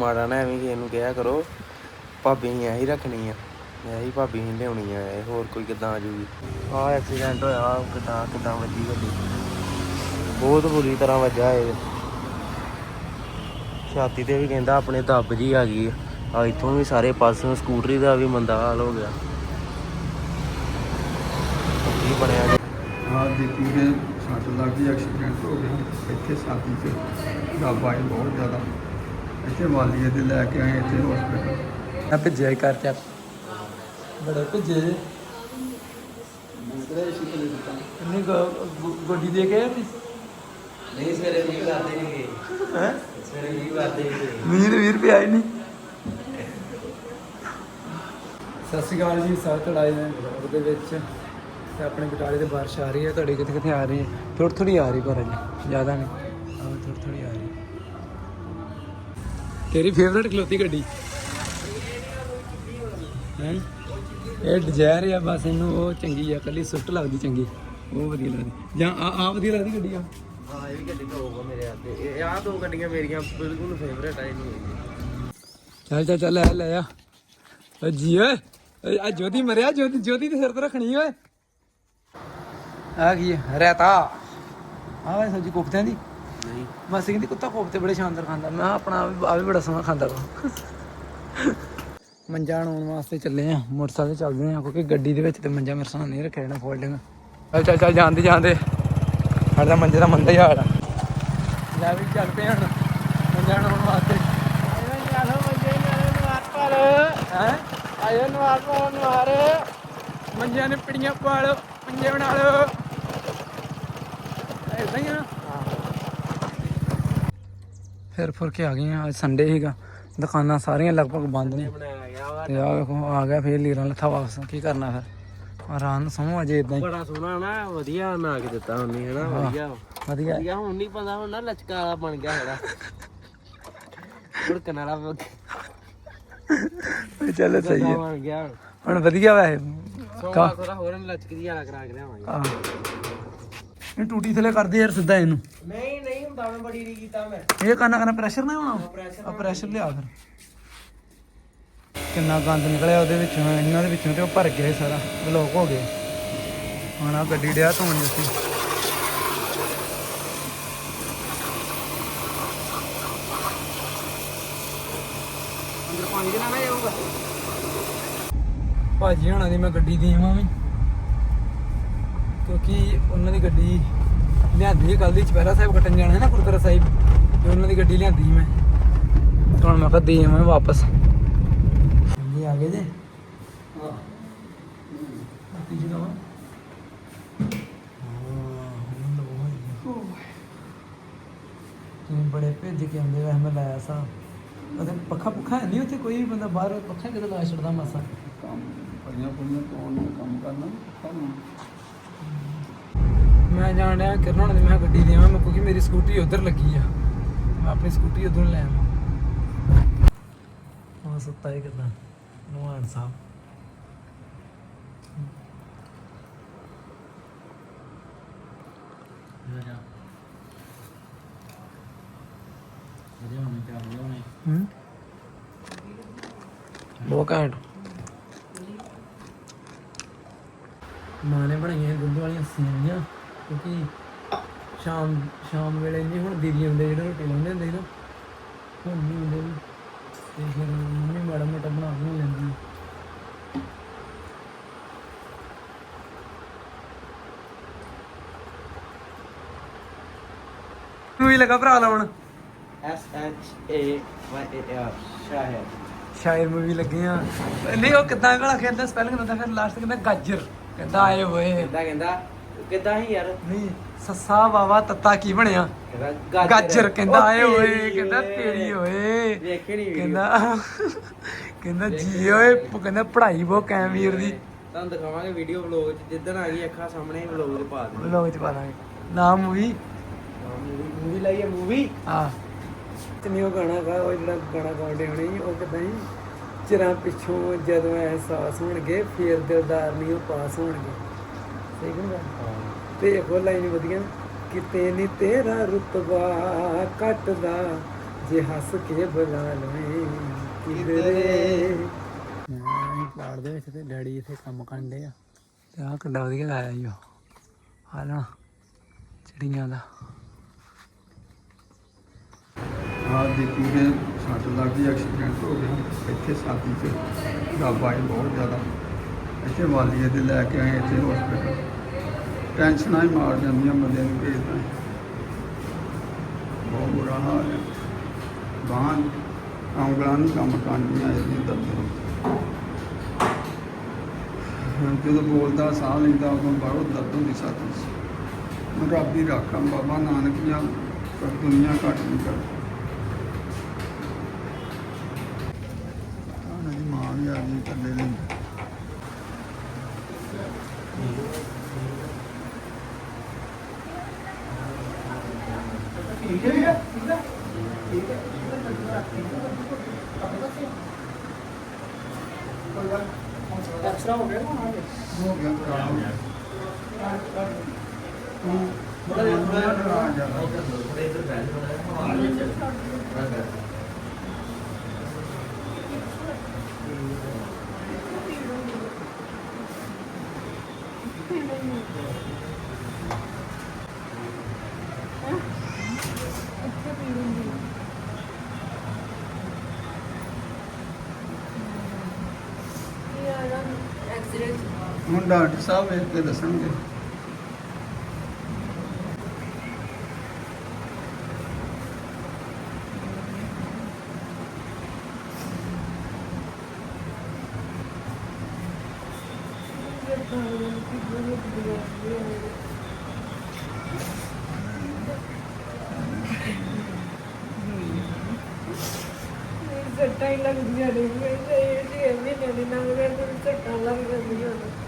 ਮਾੜਾ ਨਾ ਐਵੇਂ ਕਿਸੇ ਨੂੰ ਕਿਹਾ ਕਰੋ ਭਾਬੀ ਹੀ ਐਹੀ ਰੱਖਣੀ ਆ ਐਹੀ ਭਾਬੀ ਹੀ ਲਿਆਉਣੀ ਆ ਇਹ ਹੋਰ ਕੋਈ ਕਿੱਦਾਂ ਆ ਜੂਗੀ। ਆ ਐਕਸੀਡੈਂਟ ਹੋਇਆ ਕਿੱਦਾਂ ਕਿੱਦਾਂ ਵੱਜੀ ਗੱਡੀ। ਬਹੁਤ ਬੁਰੀ ਤਰ੍ਹਾਂ ਵੱਜਾ ਇਹ। ਛਾਤੀ ਤੇ ਵੀ ਕਹਿੰਦਾ ਆਪਣੇ ਦੱਬ ਜੀ ਆ ਗਈ ਆ। ਇੱਥੋਂ ਵੀ ਸਾਰੇ ਪਾਸੋਂ ਸਕੂਟਰੀ ਦਾ ਵੀ ਮੰਦਾ ਹਾਲ ਹੋ ਗਿਆ। ਕੀ ਬਣਿਆ ਜੀ? ਆ ਦੇਖੀ ਕਿ ਸੱਟ ਲੱਗ ਗਈ ਐਕਸੀਡੈਂਟ ਹੋ ਗਿਆ। ਇੱਥੇ ਸਾਥੀ ਚ ਡਾਬਾ ਹੈ ਬਹੁਤ ਜ਼ਿਆਦਾ। ਇੱਥੇ ਵਾਲੀਏ ਤੇ ਲੈ ਕੇ ਆਏ ਇੱਥੇ ਹਸਪੀਟਲ ਆ। ਭੇਜਿਆ ਕਰ ਚੱਕ ਬੜਾ ਭੇਜੇ ਨਹੀਂ ਗੋਡੀ ਦੇ ਕੇ ਆਇਆ ਸੀ ਨਹੀਂ ਸਵੇਰੇ ਵੀ ਕਰਦੇ ਨਹੀਂ ਗਏ। ਹੈ? ਸਵੇਰੇ ਵੀ ਕਰਦੇ ਨਹੀਂ ਮੀਰ ਵੀਰ ਰੁਪਏ ਆਏ ਨਹੀਂ ਸਤਿ ਸ਼੍ਰੀ ਅਕਾਲ ਜੀ ਸਾਥ ਲੜਾਈ ਦੇ ਵਿੱਚ। ਤੇ ਆਪਣੇ ਬਟਾਲੇ ਤੇ ਬਾਰਿਸ਼ ਆ ਰਹੀ ਹੈ ਤੁਹਾਡੀ ਕਿੱਥੇ ਕਿੱਥੇ ਆ ਰਹੀ ਹੈ? ਥੋੜੀ ਥੋੜੀ ਆ ਰਹੀ ਪਰ ਅਜੇ ਜ਼ਿਆਦਾ ਨਹੀਂ। ਆਹ ਥੋੜੀ ਥੋੜੀ ਆ ਰਹੀ ਤੇਰੀ ਫੇਵਰਟ ਖਲੋਤੀ ਗੱਡੀ। ਹੈ? ਇਹ ਡਿਜ਼ਾਇਰ ਆ ਬਸ ਇਹਨੂੰ ਉਹ ਚੰਗੀ ਆ ਕੱਲੀ ਸਵਿਫਟ ਲੱਗਦੀ ਚੰਗੀ। ਉਹ ਵਧੀਆ ਲੱਗਦੀ। ਜਾਂ ਆ ਆ ਵਧੀਆ ਲੱਗਦੀ ਗੱਡੀ ਆ? ਹਾਂ ਇਹ ਵੀ ਗੱਡੀ ਹੋਊਗਾ ਮੇਰੇ ਹੱਥੇ ਇਹ ਆਹ ਦੋ ਗੱਡੀਆਂ ਮੇਰੀਆਂ ਬਿਲਕੁਲ ਫੇਵਰੇਟ ਆ ਇਹਨੂੰ ਚੱਲ ਚੱਲ ਚੱਲ ਲੈ ਲੈ ਆ। ਓ ਜੀ ਓਏ ਆ ਜੋਤੀ ਮਰਿਆ ਜੋਤੀ ਜੋਤੀ ਦੇ ਸਿਰ ਤੇ ਰੱਖਣੀ ਓਏ। ਆ ਕੀ ਹੈ? ਰਹਿਤਾ ਆ ਵੇ ਸਬਜੀ ਕੋਫਤਿਆਂ ਦੀ। ਨਹੀਂ। ਮਾਸੀ ਕਹਿੰਦੀ ਕੁੱਤਾ ਕੋਫਤੇ ਬੜੇ ਸ਼ਾਨਦਾਰ ਖਾਂਦਾ। ਮੈਂ ਕਿਹਾ ਆਪਣਾ ਆ ਵੀ ਬੜਾ ਸੋਹਣਾ ਖਾਂਦਾ ਵਾ। ਮੰਜਾ ਆਉਣ ਵਾਸਤੇ ਚੱਲੇ ਆ। ਮੋਟਰਸਾਈਕਲ ਚੱਲਦੇ ਆ ਕਿਉਂਕਿ ਗੱਡੀ ਦੇ ਵਿੱਚ ਤੇ ਮੰਜਾ ਮੇਰੇ ਸਾਹਮਣੇ ਨਹੀਂ ਰੱਖਿਆ ਜਾਣਾ ਫੋਲਡਿੰਗ ਚੱਲ ਚੱਲ ਚੱਲ ਜਾਂਦੇ ਜਾਂਦੇ। ਸਾਡਾ ਮੰਜੇ ਦਾ ਮੰਦਾ ਹੀ ਹਾਲ ਆ। ਲੈ ਵੀ ਚੱਲ ਪਏ ਹੁਣ। ਮੰਜਾ ਆਉਣ ਵਾਸਤੇ। ਹੈ? ਆਇਓ ਨਵਾਰ ਪਾਓ, ਨਵਾਰ। ਮੰਜਿਆਂ ਨੇ ਪਿੜੀਆਂ ਪਾ ਮੰਜੇ ਬਣਾ ਲਓ। ਐਦਾਂ ਹੀ ਆ। ਫਿਰ ਫੁਰ ਕੇ ਆ ਗਏ ਆ ਅੱਜ ਸੰਡੇ ਸੀਗਾ। ਦੁਕਾਨਾਂ ਸਾਰੀਆਂ ਲਗਭਗ ਬੰਦ ਨੇ। ਵਾ ਤੇ ਆ ਵੇਖੋ ਆ ਗਿਆ ਫੇਰ ਲੀਰਾਂ ਲੱਥਾ ਵਾਪਸ। ਕੀ ਕਰਨਾ ਫਿਰ? ਆਰਾਮ ਨਾਲ ਸੌਂ ਅਜੇ ਇਦਾਂ ਹੀ। ਬੜਾ ਸੋਹਣਾ ਨਾ ਵਧੀਆ ਬਣਾ ਕੇ ਦਿੱਤਾ ਉਹਨੇ ਹਨਾ? ਵਧੀਆ। ਵਧੀਆ। ਵਧੀਆ ਹੁਣ ਨਹੀਂ ਪਤਾ ਹੁਣ ਨਾ ਲਚਕਾ ਵਾਲਾ ਬਣ ਗਿਆ ਹੈਗਾ। ਮੁੜਕਣ ਵਾਲਾ ਬਣ ਚੱਲ ਸਹੀ ਹੈ। ਗਿਆ। ਹੁਣ ਵਧੀਆ ਵੈਸੇ। ਸੋਮਾ ਥੋੜਾ ਹੋਰ ਲਚਕਦੀ ਵਾਲਾ ਕਰਾ ਕੇ ਲਿਆਵਾਂਗੇ। ਆ ਇਹ ਟੂਟੀ ਥਲੇ ਕਰਦੇ ਯਾਰ ਸਿੱਧਾ ਇਹਨੂੰ। ਨਹੀਂ ਨਹੀਂ ਹੁੰਦਾ ਮੈਂ ਬੜੀ ਨਹੀਂ ਕੀਤਾ ਮੈਂ। ਇਹ ਕਰਨਾ ਕਰਨਾ ਪ੍ਰੈਸ਼ਰ ਨਾ ਹੋਣਾ ਆ ਪ੍ਰੈਸ਼ਰ ਲਿਆ ਫਿਰ। ਕਿੰਨਾ ਗੰਦ ਨਿਕਲਿਆ ਉਹਦੇ ਵਿੱਚੋਂ ਇਹਨਾਂ ਦੇ ਵਿੱਚੋਂ ਤੇ ਉਹ ਭਰ ਗਿਆ ਸੀ ਸਾਰਾ ਬਲੌਕ ਹੋ ਗਏ ਹੁਣ ਆ ਗੱਡੀ ਡਿਆ ਧੋਣੀ ਅਸੀਂ। ਅੰਦਰ ਪਾਣੀ ਦੇ ਨਾਲ ਨਾ ਜਾਊਗਾ? ਭਾਜੀ ਹੋਣਾ ਦੀ ਮੈਂ ਗੱਡੀ ਦੇਵਾਂ ਵੀ। ਕਿਉਂਕਿ ਉਹਨਾਂ ਦੀ ਗੱਡੀ ਲਿਆਂਦੀ ਕੱਲ ਦੀ ਚਪੈਰਾ ਸਾਹਿਬ ਕੱਟਣ ਜਾਣਾ ਹੈ ਨਾ ਗੁਰਦੁਆਰਾ ਸਾਹਿਬ ਤੇ ਉਹਨਾਂ ਦੀ ਗੱਡੀ ਲਿਆਂਦੀ ਮੈਂ। ਹੁਣ ਮੈਂ ਕਿਹਾ ਦੇ ਆਵਾਂ ਵਾਪਸ। ਜੀ ਆ ਗਏ ਜੇ? ਹਾਂ। ਤੁਸੀਂ ਬੜੇ ਭੇਜ ਕੇ ਆਉਂਦੇ ਵੈਸੇ ਮੈਂ ਲਾਇਆ ਸਾ ਉਹਦੇ ਪੱਖਾ ਪੁੱਖਾ ਹੈ ਨਹੀਂ ਉੱਥੇ ਕੋਈ ਵੀ ਬੰਦਾ ਬਾਹਰ ਪੱਖਾ ਕਿਤੇ ਲਾ ਛੱਡਦਾ ਮਾਸਾ। ਕੰਮ ਪੜੀਆਂ ਪੜੀਆਂ ਕੌਣ ਨੂੰ ਕੰਮ ਕਰਨਾ ਕੰਮ। ਮੈਂ ਜਾਣ ਡਿਆ ਕਿਰਨ ਹੋਣਾ ਦੀ ਮੈਂ ਕਿਹਾ ਗੱਡੀ ਦੇਵਾਂ ਮੈਂ ਕਿਉਂਕਿ ਮੇਰੀ ਸਕੂਟਰੀ ਉਧਰ ਲੱਗੀ ਆ। ਮੈਂ ਆਪਣੀ ਸਕੂਟਰੀ ਉਧਰੋਂ ਲੈ ਆਵਾਂ। ਹਾਂ ਸੁੱਤਾ ਹੀ ਕਿਦਾਂ? ਨਵਾਨ ਸਾਹਿਬ। ਹੂੰ? ਬਹੁਤ ਘੈਂਟ। ਮਾਂ ਨੇ ਬਣਾਈਆਂ ਦੁੱਧ ਵਾਲੀਆਂ ਸੇਵੀਆਂ ਕਿਉਂਕਿ ਸ਼ਾਮ ਸ਼ਾਮ ਵੇਲੇ ਨਹੀਂ ਹੁਣ ਦੀਦੀ ਹੁੰਦੇ ਜਿਹੜੇ ਰੋਟੀ ਲਾਉਂਦੇ ਹੁੰਦੇ ਨਾ ਹੁਣ ਨਹੀਂ ਹੁੰਦੇ ਤੇ ਫਿਰ ਮੰਮੀ ਮਾੜਾ ਮੋਟਾ ਬਣਾ ਬਣਾ ਲੈਂਦੀ। ਨੂੰ ਹੀ ਲਗਾ ਭਰਾ ਲਾਉਣ? S H A Y A R Shahid Shayar movie ਲੱਗੇ ਆ। ਨਹੀਂ ਉਹ ਕਿੱਦਾਂ ਗਾਣਾ ਖੇਡਦਾ ਸਪੈਲਿੰਗ ਦਿੰਦਾ ਫਿਰ ਲਾਸਟ ਕਹਿੰਦਾ ਗਾਜਰ। ਕਹਿੰਦਾ ਆਏ ਹੋਏ। ਕਹਿੰਦਾ? ਕਿੱਦਾਂ ਹੀ ਯਾਰ? ਨਹੀਂ ਸੱਸਾ ਵਾਵਾ ਤੱਤਾ ਕੀ ਬਣਿਆ? ਕਹਿੰਦਾ ਗਾਜਰ। ਕਹਿੰਦਾ ਆਏ ਕਹਿੰਦਾ ਓਏ। ਤੇਰੀ ਓਏ। ਵੇਖੇ ਨਹੀਂ ਕਹਿੰਦਾ ਕਹਿੰਦਾ ਜੀ ਓਏ ਉਹ ਕਹਿੰਦਾ ਪੜ੍ਹਾਈ ਬਹੁਤ ਕਾਇਮ ਵੀਰ ਦੀ। ਤੁਹਾਨੂੰ ਦਿਖਾਵਾਂਗੇ ਵੀਡੀਓ ਵਲੌਗ ਚ ਜਿੱਦਣ ਆ ਗਈ ਅੱਖਾਂ ਸਾਹਮਣੇ ਵਲੌਗ ਚ ਪਾ ਦੇ ਲੋਕ ਚ ਪਾ ਦਾਂਗੇ। ਨਾਮ ਮੂਵੀ ਮੂਵੀ ਲਾਈਏ ਮੂਵੀ ਆ ਤੇ ਨਹੀਂ ਉਹ ਗਾਣਾ ਗਾ ਉਹ ਜਿਹੜਾ ਗਾਣਾ ਗਾਉਂਦੇ ਹੋਣੇ ਸੀ, ਉਹ ਕਿਦਾਂ ਹੀ ਚਿਰਾਂ ਪਿੱਛੋਂ ਜਦੋਂ ਅਹਿਸਾਸ ਹੋਣਗੇ ਫੇਰ ਦਿਲਦਾਰ ਨਹੀਂ ਉਹ ਪਾਸ ਹੋਣਗੇ। ਤੇ ਹੋਰ ਲਾਈਨ ਵਧੀਆ। ਕਿਤੇ ਨਹੀਂ ਤੇਰਾ ਰੁਤਬਾ ਘਟਦਾ ਜੇ ਹੱਸ ਕੇ ਬੁਲਾ ਲਵੇ ਕਿਧਰੇ। ਮੈਂ ਪਲਾਟ ਦੇ ਵਿੱਚ ਤੇ ਡੈਡੀ ਇੱਥੇ ਕੰਮ ਕਰਨ ਦੇ ਆ। ਤੇ ਆਹ ਕਿੱਡਾ ਵਧੀਆ ਲਾਇਆ ਉਹ। ਆ ਨਾ ਚਿੜੀਆਂ ਦਾ। ਆ ਦੇਖੀ ਕਿ ਸੱਟ ਲੱਗ ਗਈ ਐਕਸੀਡੈਂਟ ਹੋ ਗਿਆ। ਇੱਥੇ ਸਾਥੀ ਚ ਰੱਬ ਆਏ ਬਹੁਤ ਜ਼ਿਆਦਾ। ਇੱਥੇ ਵਾਲੀਏ ਦੇ ਲੈ ਕੇ ਆਏ ਇੱਥੇ ਹਸਪੀਟਲ ਟੈਨਸ਼ਨਾਂ ਹੀ ਮਾਰ ਜਾਂਦੀਆਂ ਬੰਦੇ ਨੂੰ ਭੇਜਦਾ ਬਹੁਤ ਬੁਰਾ ਹਾਲ ਹੈ। ਬਾਹਾਂ ਉਂਗਲਾਂ ਨੂੰ ਕੰਮ ਕਰਨੀਆਂ ਇਹਦੀ ਦਰਦ ਜਦੋਂ ਬੋਲਦਾ, ਸਾਹ ਲੈਂਦਾ, ਉਦੋਂ ਬਹੁਤ ਦਰਦ ਹੁੰਦੀ ਸਾਥੀ ਚ ਰੱਬ ਦੀ ਰਾਖਾ ਬਾਬਾ ਨਾਨਕ ਜਾਂ ਦੁਨੀਆ ਘੱਟ ਨਹੀਂ ਕਰਦੀ। ਮਾਂ ਵੀ ਆ ਗਈ ਇਕੱਲੇ ਲਈ ਹੋ ਗਿਆ ਖਰਾਬ ਹੂੰ ਬੜਾ ਜਿਹਾ ਆ ਜਾਂਦਾ ਐਕਸੀਡੈਂਟ ਹੁਣ ਡਾਕਟਰ ਸਾਹਿਬ ਵੇਖ ਕੇ ਦੱਸਣਗੇ। ਸੱਟਾਂ ਹੀ ਲੱਗਦੀਆਂ ਨੇ ਮੈਂ ਇਹ ਜੀ ਮਹੀਨੇ ਦੀ ਨਾ ਮੇਰੇ ਤੋਂ ਸੱਟਾਂ ਲੱਗ ਜਾਂਦੀਆਂ ਨੇ।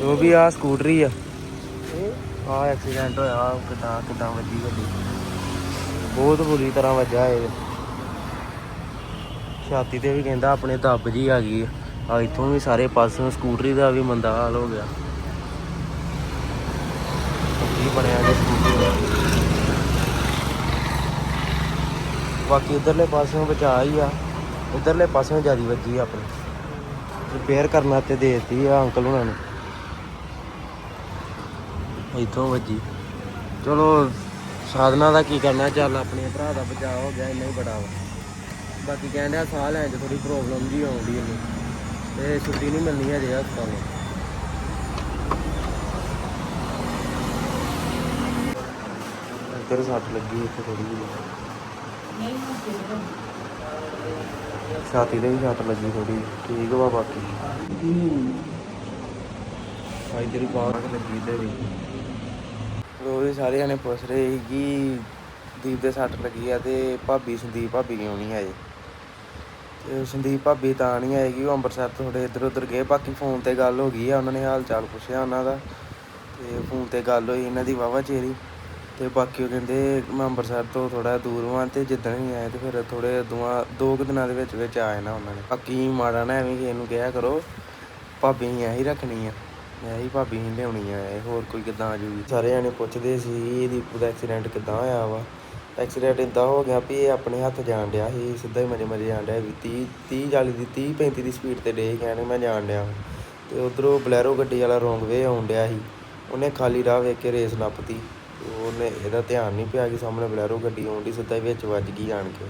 ਜੋ ਵੀ ਆ ਸਕੂਟਰੀ ਆ। ਆ ਐਕਸੀਡੈਂਟ ਹੋਇਆ ਕਿਦਾਂ ਕਿਦਾਂ ਵੱਜੀ ਗੱਡੀ। ਬਹੁਤ ਬੁਰੀ ਤਰ੍ਹਾਂ ਵੱਜਾ ਇਹ। ਛਾਤੀ ਤੇ ਵੀ ਕਹਿੰਦਾ ਆਪਣੇ ਦੱਬ ਜੀ ਆ ਗਈ ਆ। ਇੱਥੋਂ ਵੀ ਸਾਰੇ ਪਾਸਿਓਂ ਸਕੂਟਰੀ ਦਾ ਵੀ ਮੰਦਾ ਹਾਲ ਹੋ ਗਿਆ। ਕੀ ਬਣਿਆ ਜੇ ਸਕੂਟਰੀ ਦਾ? ਬਾਕੀ ਉਧਰਲੇ ਪਾਸਿਓਂ ਬਚਾ ਹੀ ਆ। ਇਧਰਲੇ ਪਾਸਿਓਂ ਜ਼ਿਆਦਾ ਵੱਜੀ ਆਪਣੇ। ਰਿਪੇਅਰ ਕਰਨ ਤੇ ਦੇਤੀ ਆ ਅੰਕਲ ਹੁਣਾਂ ਨੂੰ। ਇੱਥੋਂ ਵੱਜੀ। ਚਲੋ ਸਾਧਨਾ ਦਾ ਕੀ ਕਰਨਾ? ਚੱਲ ਆਪਣੇ ਭਰਾ ਦਾ ਬਚਾਅ ਹੋ ਗਿਆ ਇੰਨਾ ਹੀ ਬੜਾ ਵਾ। ਬਾਕੀ ਕਹਿੰਦੇ ਆ ਸਾਹ ਲੈਣ 'ਚ ਥੋੜੀ ਪ੍ਰੋਬਲਮ ਜੀ ਆਉਂਦੀ ਇਹਨੂੰ ਤੇ ਛੁੱਟੀ ਨਹੀਂ ਮਿਲਣੀ ਹਜੇ ਹਸਪਤਾਲੋਂ ਇੱਧਰ ਸੱਟ ਲੱਗੀ ਇੱਥੇ ਥੋੜੀ ਜਿਹੀ। ਛਾਤੀ ਤੇ ਵੀ ਸੱਟ ਲੱਗੀ ਥੋੜੀ ਠੀਕ ਵਾ ਬਾਕੀ। ਇੱਧਰ ਹੀ ਬਾਹਰ ਲੱਗੀ ਤੇ ਵੀ। ਉਹ ਵੀ ਸਾਰੇ ਜਾਣੇ ਪੁੱਛ ਰਹੇ ਸੀ ਕਿ ਦੀਪ ਦੇ ਸੱਟ ਲੱਗੀ ਆ ਤੇ ਭਾਬੀ ਸੰਦੀਪ ਭਾਬੀ ਕਿਉਂ ਨਹੀਂ ਆਏ? ਤੇ ਸੰਦੀਪ ਭਾਬੀ ਤਾਂ ਨਹੀਂ ਆਏਗੀ ਉਹ ਅੰਮ੍ਰਿਤਸਰ ਤੋਂ ਥੋੜੇ ਇੱਧਰ ਉੱਧਰ ਗਏ, ਬਾਕੀ ਫੋਨ ਤੇ ਗੱਲ ਹੋ ਗਈ ਆ, ਉਹਨਾਂ ਨੇ ਹਾਲ ਚਾਲ ਪੁੱਛਿਆ ਉਹਨਾਂ ਦਾ ਤੇ ਫੋਨ ਤੇ ਗੱਲ ਹੋਈ ਇਹਨਾਂ ਦੀ ਵਾਵਾ ਚੇਰੀ ਤੇ ਬਾਕੀ ਉਹ ਕਹਿੰਦੇ ਮੈਂ ਅੰਮ੍ਰਿਤਸਰ ਤੋਂ ਥੋੜਾ ਦੂਰ ਵਾਂ ਤੇ ਜਿੱਦਣ ਹੀ ਆਏ ਤੇ ਫਿਰ ਥੋੜੇ ਦੁਆ ਦੋ ਕੁ ਦਿਨਾਂ ਦੇ ਵਿੱਚ ਵਿੱਚ ਆ ਜਾਣਾ ਉਹਨਾਂ ਨੇ। ਬਾਕੀ ਮਾੜਾ ਨਾ ਐਵੇਂ ਕਿਸੇ ਨੂੰ ਕਿਹਾ ਕਰੋ, ਭਾਬੀ ਹੀ ਆਹੀ ਰੱਖਣੀ ਆ। ਮੈਂ ਹੀ ਭਾਬੀ ਹੀ ਲਿਆਉਣੀ ਆ, ਇਹ ਹੋਰ ਕੋਈ ਕਿੱਦਾਂ ਆ ਜੂਗੀ। ਸਾਰੇ ਜਾਣੇ ਪੁੱਛਦੇ ਸੀ ਇਹ ਦੀਪੂ ਦਾ ਐਕਸੀਡੈਂਟ ਕਿੱਦਾਂ ਹੋਇਆ ਵਾ? ਐਕਸੀਡੈਂਟ ਇਦਾਂ ਹੋ ਗਿਆ ਵੀ ਇਹ ਆਪਣੇ ਹੱਥ ਜਾਣ ਡਿਆ ਸੀ, ਸਿੱਧਾ ਹੀ ਮਜੇ ਮਜੇ ਜਾਣ ਡਿਆ ਵੀ 30 30 40 ਦੀ 30 35 ਦੀ ਸਪੀਡ ਤੇ ਡੇ ਕਹਿਣ ਮੈਂ ਜਾਣ ਡਿਆ ਵਾਂ। ਤੇ ਉਧਰੋਂ ਬਲੈਰੋ ਗੱਡੀ ਵਾਲਾ ਰੋਂਗ ਵੇ ਆਉਣ ਡਿਆ ਸੀ। ਉਹਨੇ ਖਾਲੀ ਰਾਹ ਵੇਖ ਕੇ ਰੇਸ ਨੱਪਤੀ। ਉਹਨੇ ਇਹਦਾ ਧਿਆਨ ਨਹੀਂ ਪਿਆ ਕਿ ਸਾਹਮਣੇ ਬਲੈਰੋ ਗੱਡੀ ਆਉਂਦੀ ਸਿੱਧਾ ਹੀ ਵਿੱਚ ਵੱਜ ਗਈ ਆਣ ਕੇ।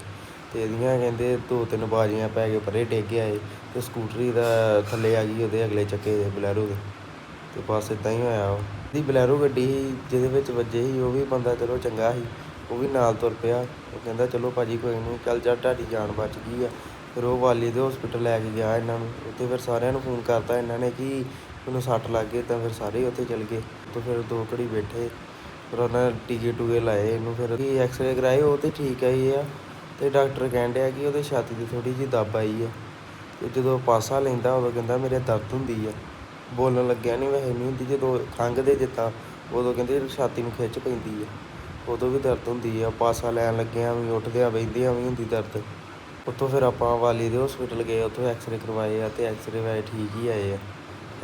ਤੇ ਇਹਦੀਆਂ ਕਹਿੰਦੇ ਦੋ ਤਿੰਨ ਬਾਜੀਆਂ ਪੈ ਕੇ ਪਰੇ ਡਿੱਗ ਗਿਆ ਇਹ ਤੇ ਸਕੂਟਰੀ ਦਾ ਥੱਲੇ ਆ ਗਈ ਉਹਦੇ ਅਗਲੇ ਚੱਕੇ ਦੇ ਬਲੈਰੋ ਦੇ। ਤੇ ਬਸ ਇਦਾਂ ਹੀ ਹੋਇਆ ਉਹ। ਦੀ ਬਲੈਰੋ ਗੱਡੀ ਸੀ, ਜਿਹਦੇ ਵਿੱਚ ਵੱਜੇ ਸੀ, ਉਹ ਵੀ ਬੰਦਾ ਚਲੋ ਚੰਗਾ ਸੀ, ਉਹ ਵੀ ਨਾਲ ਤੁਰ ਪਿਆ। ਉਹ ਕਹਿੰਦਾ, ਚਲੋ ਭਾਜੀ, ਕੋਈ ਨਹੀਂ ਚੱਲ ਜਾ, ਤੁਹਾਡੀ ਜਾਨ ਬਚ ਗਈ ਆ। ਫਿਰ ਉਹ ਵਾਲੀ ਦੇ ਹਸਪੀਟਲ ਲੈ ਕੇ ਗਿਆ ਇਹਨਾਂ ਨੂੰ। ਉੱਥੇ ਫਿਰ ਸਾਰਿਆਂ ਨੂੰ ਫੋਨ ਕਰਤਾ ਇਹਨਾਂ ਨੇ ਕਿ ਮੈਨੂੰ ਸੱਟ ਲੱਗ ਗਈ, ਤਾਂ ਫਿਰ ਸਾਰੇ ਉੱਥੇ ਚਲ ਗਏ। ਤੋਂ ਫਿਰ ਦੋ ਘੜੀ ਬੈਠੇ, ਫਿਰ ਉਹਨਾਂ ਨੇ ਟੀਕੇ ਟੂਕੇ ਲਾਏ ਇਹਨੂੰ। ਫਿਰ ਕੀ ਐਕਸਰੇ ਕਰਾਏ ਉਹ ਤੇ ਠੀਕ ਆਈ ਆ। ਤੇ ਡਾਕਟਰ ਕਹਿਣ ਡਿਆ ਕਿ ਉਹਦੇ ਛਾਤੀ ਦੀ ਥੋੜੀ ਜਿਹੀ ਦੱਬ ਆਈ ਆ। ਤੇ ਜਦੋਂ ਪਾਸਾ ਲੈਂਦਾ, ਉਦੋਂ ਕਹਿੰਦਾ, ਮੇਰੇ ਦਰਦ ਹੁੰਦੀ ਆ। ਬੋਲਣ ਲੱਗਿਆ ਨਹੀਂ ਵੈਸੇ ਨਹੀਂ ਹੁੰਦੀ ਜਦੋਂ ਖੰਘਦੇ ਜਿੱਤਾ ਉਦੋਂ ਕਹਿੰਦੇ ਛਾਤੀ ਨੂੰ ਖਿੱਚ ਪੈਂਦੀ ਆ। ਉਦੋਂ ਵੀ ਦਰਦ ਹੁੰਦੀ ਆ, ਪਾਸਾ ਲੈਣ ਲੱਗਿਆਂ ਵੀ, ਉੱਠਦਿਆਂ ਬੈਠਦਿਆਂ ਵੀ ਹੁੰਦੀ ਦਰਦ। ਉੱਥੋਂ ਫਿਰ ਆਪਾਂ ਵਾਲੀ ਦੇ ਹਸਪੀਟਲ ਗਏ, ਉੱਥੋਂ ਐਕਸਰੇ ਕਰਵਾਏ ਆ ਤੇ ਐਕਸਰੇ ਵਾਏ ਠੀਕ ਹੀ ਆਏ ਆ।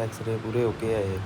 ਐਕਸਰੇ ਪੂਰੇ ਓਕੇ ਆਏ ਆ।